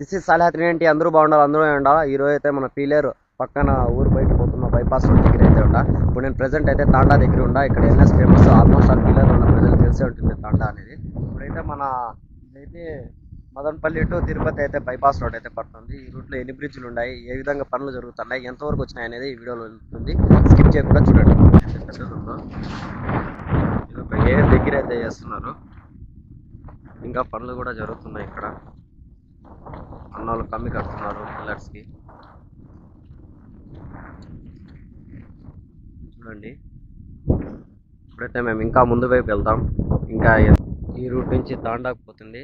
This is సాలహాత్రి ఏంటి అందరూ బాగుండాలి అందరూ ఉండాలి? ఈ రోజు అయితే మన పీలేరు పక్కన ఊరు బయట పోతున్న బైపాస్ రోడ్ దగ్గర అయితే ఉండా ఇప్పుడు నేను ప్రెసెంట్ అయితే తాండా దగ్గర ఉండా. ఇక్కడ ఎన్ఎస్ ఫేమస్ ఆల్మోస్ట్ ఆల్ పీలేరు ఉన్న ప్రజలు తెలిసే ఉంటుంది తాండా అనేది. ఇప్పుడైతే మన ఇదైతే మదనపల్లి టు తిరుపతి అయితే బైపాస్ రోడ్ అయితే పడుతుంది. ఈ రూట్లో ఎన్ని బ్రిడ్జ్లు ఉన్నాయి ఏ విధంగా పనులు జరుగుతున్నాయి? ఎంతవరకు వచ్చినాయి అనేది ఈ వీడియోలో ఉంటుంది. స్కిప్ చేయకుండా చూడండి. ఇది ఒక ఏ దగ్గర అయితే చేస్తున్నారు? ఇంకా పనులు కూడా జరుగుతున్నాయి ఇక్కడ. అన్నాళ్ళు కమ్మి కడుతున్నారు పిల్లర్స్కి చూడండి. ఇప్పుడైతే మేము ఇంకా ముందు వైపు వెళ్తాం. ఇంకా ఈ రూట్ నుంచి తాండాకపోతుంది.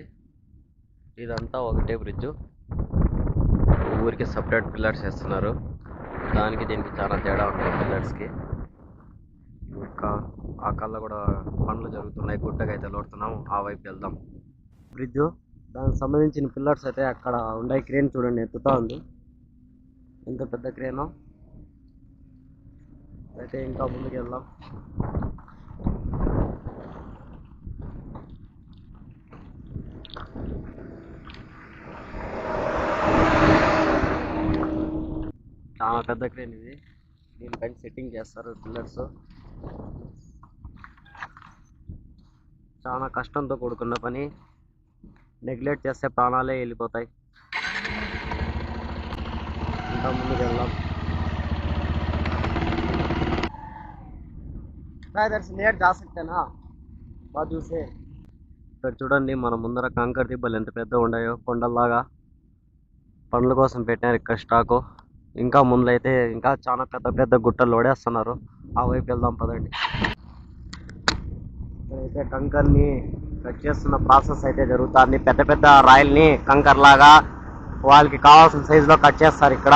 ఇదంతా ఒకటే బ్రిడ్జ్. ఊరికి సపరేట్ పిల్లర్స్ వేస్తున్నారు. దానికి దీనికి చాలా తేడా ఉంటుంది పిల్లర్స్కి. ఇంకా ఆ కళ్ళ కూడా పనులు జరుగుతున్నాయి. గుట్టగా అయితే లోడుతున్నాం ఆ వైపు వెళ్దాం. బ్రిడ్జ్ దానికి సంబంధించిన పిల్లర్స్ అయితే అక్కడ ఉండే క్రేన్ చూడండి ఎత్తుతా ఉంది. ఎంత పెద్ద క్రేనో. అయితే ఇంకా ముందుకు వెళ్దాం. చాలా పెద్ద క్రేన్ ఇది. దీనిపైన సెట్టింగ్ చేస్తారు పిల్లర్స్. చాలా కష్టంతో కూడుకున్న పని. నెగ్లెక్ట్ చేస్తే ప్రాణాలే వెళ్ళిపోతాయి. ఇంకా ముందుకు వెళ్దాం. దర్శి నేర్ చూసే. ఇక్కడ చూడండి మన ముందర కంకర దిబ్బలు ఎంత పెద్ద ఉన్నాయో కొండల్లాగా. పండ్ల కోసం పెట్టినారు ఇక్కడ స్టాకు. ఇంకా ముందులైతే ఇంకా చాలా పెద్ద పెద్ద గుట్టలు ఓడేస్తున్నారు ఆ వైపు వెళ్దాం పదండి. ఇక్కడైతే కంకర్ని చేస్తున్న ప్రాసెస్ అయితే జరుగుతుంది. పెద్ద పెద్ద రాయల్ని కంకర్ లాగా వాళ్ళకి కావాల్సిన సైజులో కట్ చేస్తారు ఇక్కడ.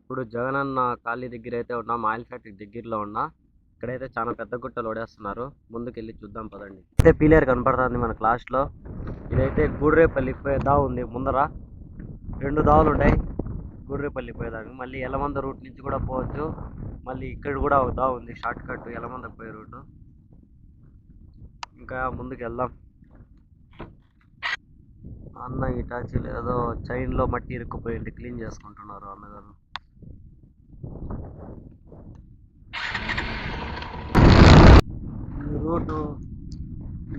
ఇప్పుడు జగనన్న ఖాళీ దగ్గర అయితే ఉన్నాం. ఆయిల్ ఫ్యాక్టరీ దగ్గరలో ఉన్నా. ఇక్కడైతే చాలా పెద్ద గుట్టలు ఓడేస్తున్నారు ముందుకు వెళ్ళి చూద్దాం పదండి. అయితే పీలేరు కనపడుతుంది మన క్లాస్లో. ఇదైతే గూడ్రేపల్లి దా ఉంది ముందర. రెండు దావులు ఉంటాయి గూడ్రేపల్లి పోయేదానికి. మళ్ళీ ఎలమంద రూట్ నుంచి కూడా పోవచ్చు. మళ్ళీ ఇక్కడ కూడా ఒక దా ఉంది. షార్ట్ కట్ ఎలమంద పోయే రూట్ ఇంకా ముందుకు వెళ్దాం అన్న ఇటాచీలు ఏదో చైన్లో మట్టి ఇరుక్కుపోయింది. క్లీన్ చేసుకుంటున్నారు అన్నగారు ఈ రూటు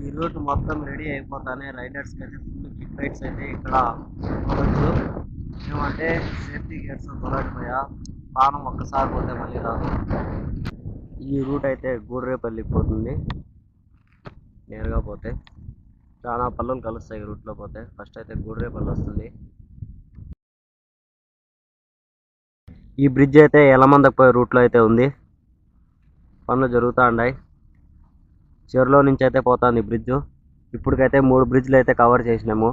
ఈ రూట్ మొత్తం రెడీ అయిపోతానే రైడర్స్కి అయితే ఫుల్ కిక్ రైడ్స్ అయితే ఇక్కడ ఇవ్వచ్చు ఏమంటే సేఫ్టీ గేట్స్ తొలగిపోయా. ప్రాణం ఒక్కసారి పోతే మళ్ళీ రాదు. ఈ రూట్ అయితే గూడ్రేపల్లికి పోతుంది. నేరుగా పోతే చాలా పళ్ళు కలుస్తాయి ఈ రూట్లో పోతే. ఫస్ట్ అయితే గూడ్రేపల్లి వస్తుంది. ఈ బ్రిడ్జ్ అయితే ఎలమందకు పోయే రూట్లో అయితే ఉంది. పనులు జరుగుతూ ఉన్నాయి చెరులో నుంచి అయితే పోతుంది బ్రిడ్జ్ ఇప్పటికైతే మూడు బ్రిడ్జ్లు అయితే కవర్ చేసినాము.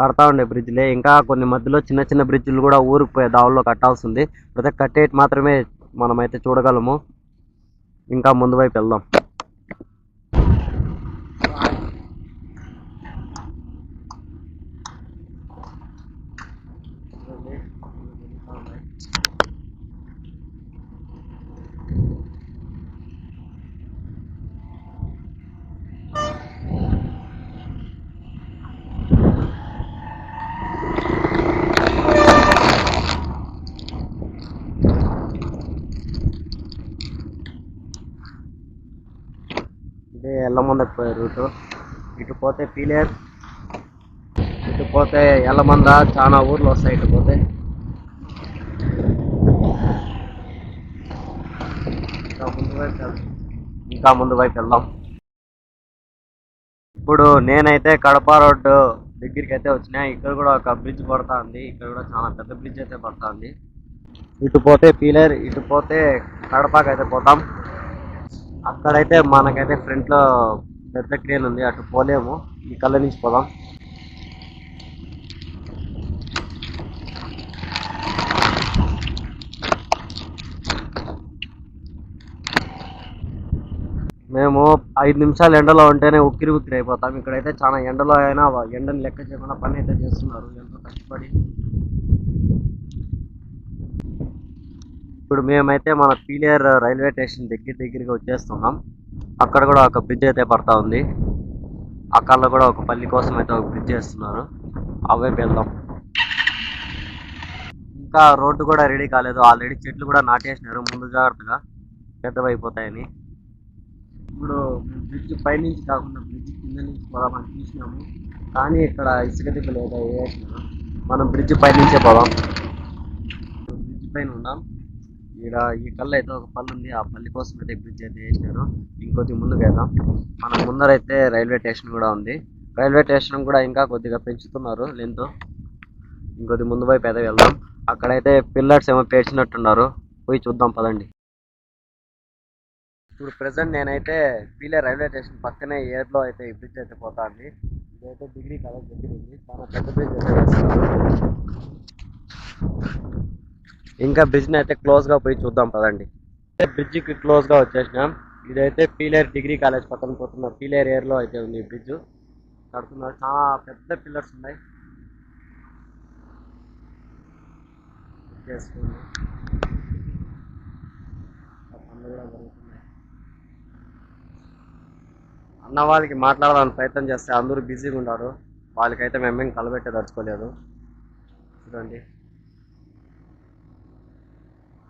కడతా ఉండే బ్రిడ్జ్లే ఇంకా కొన్ని మధ్యలో చిన్న చిన్న బ్రిడ్జ్లు కూడా ఊరికి పోయే దావుల్లో కట్టాల్సి ఉంది అయితే కట్టేటి మాత్రమే మనమైతే చూడగలము. ఇంకా ముందు వైపు వెళ్దాం. ఇదే ఎల్లమందకు పోయే రూటు. ఇటు పోతే పీలేర్ ఇటు పోతే ఎల్లమంద చాలా ఊర్లు వస్తాయి ఇటు పోతే. ఇంకా ముందు వైపు ఇంకా ముందు వైపు వెళ్దాం. ఇప్పుడు నేనైతే కడప రోడ్డు దగ్గరికి అయితే వచ్చినా. ఇక్కడ కూడా ఒక బ్రిడ్జ్ పడతా ఉంది ఇక్కడ కూడా చాలా పెద్ద బ్రిడ్జ్ అయితే పడతా ఉంది ఇటు పోతే పీలేర్ ఇటు పోతే కడపకి అయితే పోతాం. అక్కడైతే మనకైతే ఫ్రంట్లో పెద్ద క్రేన్ ఉంది. అటు పోలేము. ఈ కళ్ళ నుంచి పోదాం. మేము ఐదు నిమిషాలు ఎండలో ఉంటేనే ఉక్కిరి ఉక్కిరి అయిపోతాం. ఇక్కడైతే చాలా ఎండలో అయినా ఎండని లెక్క చేయకుండా పని అయితే చేస్తున్నారు. ఎంతో కష్టపడి ఇప్పుడు మేమైతే మన పీలియర్ రైల్వే స్టేషన్ దగ్గర దగ్గరగా వచ్చేస్తున్నాం. అక్కడ కూడా ఒక బ్రిడ్జ్ అయితే పడతా ఉంది. అక్కడ కూడా ఒక పల్లి కోసం అయితే ఒక బ్రిడ్జ్ వేస్తున్నారు. అవైపు వెళ్దాం. ఇంకా రోడ్డు కూడా రెడీ కాలేదు. ఆల్రెడీ చెట్లు కూడా నాటేసినారు. ముందు జాగ్రత్తగా పెద్దవైపోతాయని. ఇప్పుడు బ్రిడ్జ్ పైనుంచి కాకుండా బ్రిడ్జ్ కింద నుంచి పోదామని చూసినాము. కానీ ఇక్కడ ఇసుక దిబ్బ లేదా ఏ మనం బ్రిడ్జ్ పైనుంచే పోదాం. బ్రిడ్జ్ పైన ఉన్నాం ఇక్కడ ఈ కళ్ళు అయితే ఒక పళ్ళు ఉంది ఆ పల్లి కోసం అయితే బ్రిడ్జ్ అయితే వేసినారు ఇంకొద్ది ముందుకు వెళ్దాం. మన ముందరైతే రైల్వే స్టేషన్ కూడా ఉంది. రైల్వే స్టేషన్ కూడా ఇంకా కొద్దిగా పెంచుతున్నారు లెంత్. ఇంకొద్ది ముందు వైపు అయితే వెళ్దాం. అక్కడైతే పిల్లర్స్ ఏమో పేర్చినట్టున్నారు. పోయి చూద్దాం పదండి. ఇప్పుడు ప్రెసెంట్ నేనైతే పీలే రైల్వే స్టేషన్ పక్కనే ఏర్లో అయితే ఈ బ్రిడ్జ్ అయితే పోతా ఇదైతే డిగ్రీ కాలేజ్ దగ్గర ఉంది. చాలా పెద్ద బ్రిడ్జ్ అయితే. ఇంకా బ్రిడ్జ్ని అయితే క్లోజ్గా పోయి చూద్దాం పదండి. బ్రిడ్జ్కి క్లోజ్గా వచ్చేసినాం. ఇదైతే పీలేర్ డిగ్రీ కాలేజ్ పక్కన పోతున్న పీలేర్ ఏర్లో అయితే ఉంది ఈ బ్రిడ్జ్ కడుతున్నారు చాలా పెద్ద పిల్లర్స్ ఉన్నాయి. చేసుకోండి కూడా అన్న వాళ్ళకి మాట్లాడాలని ప్రయత్నం చేస్తే అందరూ బిజీగా ఉన్నారు. వాళ్ళకైతే మేమేం కలబెట్టే దడుచుకోలేదు చూడండి.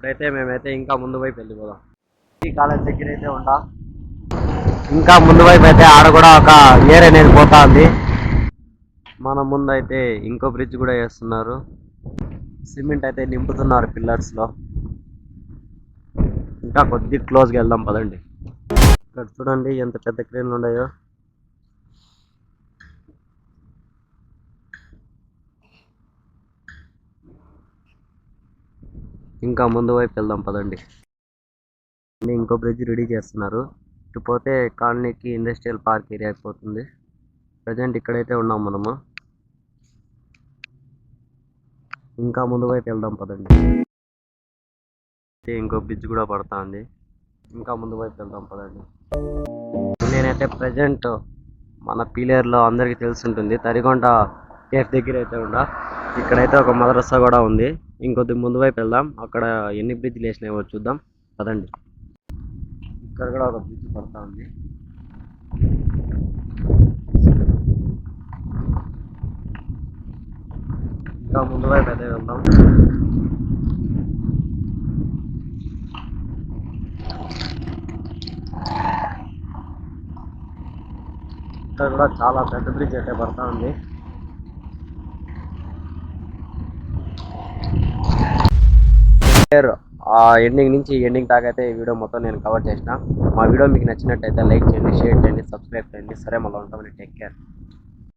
ఇప్పుడైతే మేమైతే ఇంకా ముందు వైపు వెళ్ళిపోదాం. ఈ కాలేజ్ దగ్గర అయితే ఉండా? ఇంకా ముందు వైపు అయితే ఆడ కూడా ఒక ఏర్ అనేది పోతా ఉంది. మన ముందు అయితే ఇంకో బ్రిడ్జ్ కూడా వేస్తున్నారు. సిమెంట్ అయితే నింపుతున్నారు పిల్లర్స్లో. ఇంకా కొద్ది క్లోజ్గా వెళ్దాం పదండి. ఇక్కడ చూడండి ఎంత పెద్ద క్రేన్లు ఉన్నాయో. ఇంకా ముందు వైపు వెళ్దాం పదండి. ఇంకో బ్రిడ్జ్ రెడీ చేస్తున్నారు. ఇటు పోతే కాలనీకి ఇండస్ట్రియల్ పార్క్ ఏరియా అయిపోతుంది. ప్రజెంట్ ఇక్కడైతే ఉన్నాం మనము. ఇంకా ముందు వైపు వెళ్దాం పదండి. ఇంకో బ్రిడ్జ్ కూడా పడతా ఉంది ఇంకా ముందు వైపు వెళ్దాం పదండి. నేనైతే ప్రజెంట్ మన పీలేర్లో అందరికీ తెలిసి ఉంటుంది తరిగొండ కేఫ్ దగ్గర అయితే ఉండ ఇక్కడైతే ఒక మదరసా కూడా ఉంది. ఇంకొద్ది ముందు వైపు వెళ్దాం. అక్కడ ఎన్ని బ్రిడ్జ్లు వేసినాయో చూద్దాం. పదండి. ఇక్కడ కూడా ఒక బ్రిడ్జ్ పడతా ఉంది. ఇంకా ముందు వైపు అయితే వెళ్దాం. ఇక్కడ కూడా చాలా పెద్ద బ్రిడ్జ్ అయితే పడతా ఉంది. ఆ ఎండింగ్ నుంచి ఎండింగ్ దాకా అయితే ఈ వీడియో మొత్తం నేను కవర్ చేసిన. మా వీడియో మీకు నచ్చినట్టయితే లైక్ చేయండి షేర్ చేయండి సబ్స్క్రైబ్ చేయండి. సరే మళ్ళీ ఉంటామని టేక్ కేర్